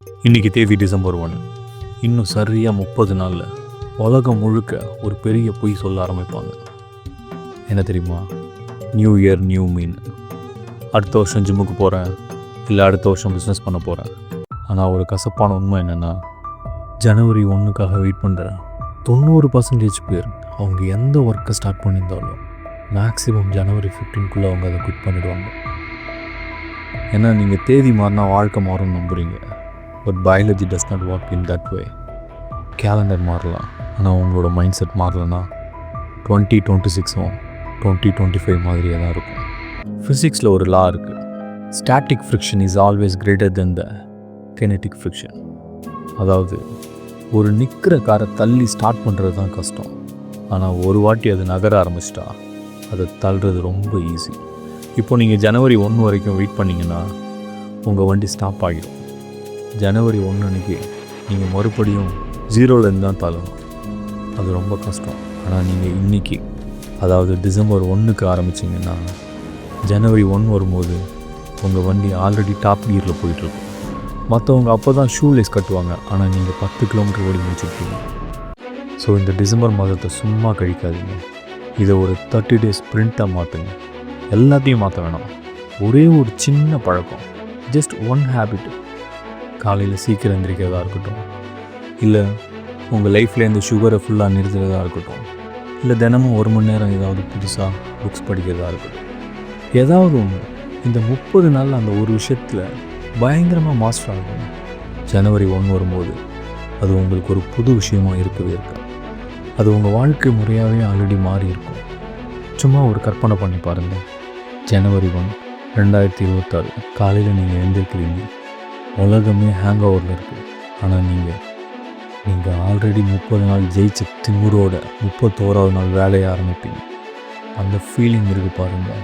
இன்னைக்கு தேதி December one இன்னும் சரியாக முப்பது நாளில் உலகம் முழுக்க ஒரு பெரிய பொய் சொல்ல ஆரம்பிப்பாங்க. என்ன தெரியுமா? நியூ இயர் நியூ மீன் அடுத்த வருஷம் ஜிம்முக்கு போகிறேன் இல்லை அடுத்த வருஷம் பிஸ்னஸ் பண்ண போகிறேன் ஆனால் ஒரு கசப்பான உண்மை என்னென்னா ஜனவரி ஒன்றுக்காக வெயிட் பண்ணுறேன் தொண்ணூறு பர்சன்டேஜ் பேர் அவங்க எந்த ஒர்க்கை ஸ்டார்ட் பண்ணியிருந்தாலும் மேக்ஸிமம் ஜனவரி ஃபிஃப்டீன்குள்ளே அவங்க அதை குவிட் பண்ணிடுவாங்க. ஏன்னா நீங்கள் தேதி மாறினா வாழ்க்கை மாறும்னு நம்புறீங்க. But biology does not work in that way calendar மாறலாம். ஆனால் உங்களோட மைண்ட் செட் மாறலன்னா டுவெண்ட்டி டுவெண்ட்டி சிக்ஸும் டுவெண்ட்டி டுவெண்ட்டி ஃபைவ் மாதிரியே தான் இருக்கும். ஃபிசிக்ஸில் ஒரு லா இருக்குது static friction is always greater than the kinetic friction அதாவது ஒரு நிற்கிற காரை தள்ளி ஸ்டார்ட் பண்ணுறது தான் கஷ்டம். ஆனால் ஒரு வாட்டி அது நகர ஆரம்பிச்சிட்டா அதை தள்ளுறது ரொம்ப ஈஸி இப்போ நீங்கள் ஜனவரி ஒன்று வரைக்கும் வெயிட் பண்ணிங்கன்னா உங்கள் வண்டி ஸ்டாப் ஆகிடும் ஜனவரி ஒன்று அன்றைக்கி நீங்கள் மறுபடியும் ஜீரோலேருந்து தான் தாழணும் அது ரொம்ப கஷ்டம். ஆனால் நீங்கள் இன்னைக்கு அதாவது டிசம்பர் ஒன்றுக்கு ஆரம்பிச்சிங்கன்னா ஜனவரி ஒன் வரும்போது உங்கள் வண்டி ஆல்ரெடி டாப் கியரில் போயிட்டுருக்கும். மற்றவங்க அப்போ தான் ஷூ லேஸ் கட்டுவாங்க. ஆனால் நீங்கள் பத்து கிலோமீட்டர் ஓடி முடிச்சுருக்கீங்க ஸோ இந்த டிசம்பர் மாதத்தை சும்மா கழிக்காதீங்க. இதை ஒரு தேர்ட்டி டேஸ் ஸ்ப்ரிண்ட்டாக மாற்றுங்க எல்லாத்தையும் மாற்ற வேணாம். ஒரே ஒரு சின்ன பழக்கம். ஜஸ்ட் ஒன் ஹேபிட் காலையில் சீக்கிரம் எந்திரிக்கிறதா இருக்கட்டும். இல்லை உங்கள் லைஃப்பில் இந்த சுகரை ஃபுல்லாக நிறுத்துறதா இருக்கட்டும். இல்லை தினமும் ஒரு மணி நேரம் ஏதாவது புதுசாக புக்ஸ் படிக்கிறதா இருக்கட்டும். ஏதாவது ஒன்று இந்த முப்பது நாள் அந்த ஒரு விஷயத்தில் பயங்கரமாக மாஸ்டர் ஆகும் ஜனவரி ஒன்று வரும்போது அது உங்களுக்கு ஒரு புது விஷயமாக இருக்கவே இருக்கு அது உங்கள் வாழ்க்கை முறையாகவே ஆல்ரெடி மாறி இருக்கும். சும்மா ஒரு கற்பனை பண்ணி பாருங்கள் ஜனவரி ஒன் ரெண்டாயிரத்தி இருபத்தாறு. காலையில் நீங்கள் எழுந்திருக்கிறீங்க உலகமே ஹேங் ஓவரில் இருக்குது ஆனால் நீங்கள் நீங்கள் ஆல்ரெடி முப்பது நாள் ஜெயிச்ச திமுறோட முப்பத்தோராவது நாள் வேலையை ஆரம்பிப்பீங்க. அந்த ஃபீலிங் இருக்குது பாருங்கள்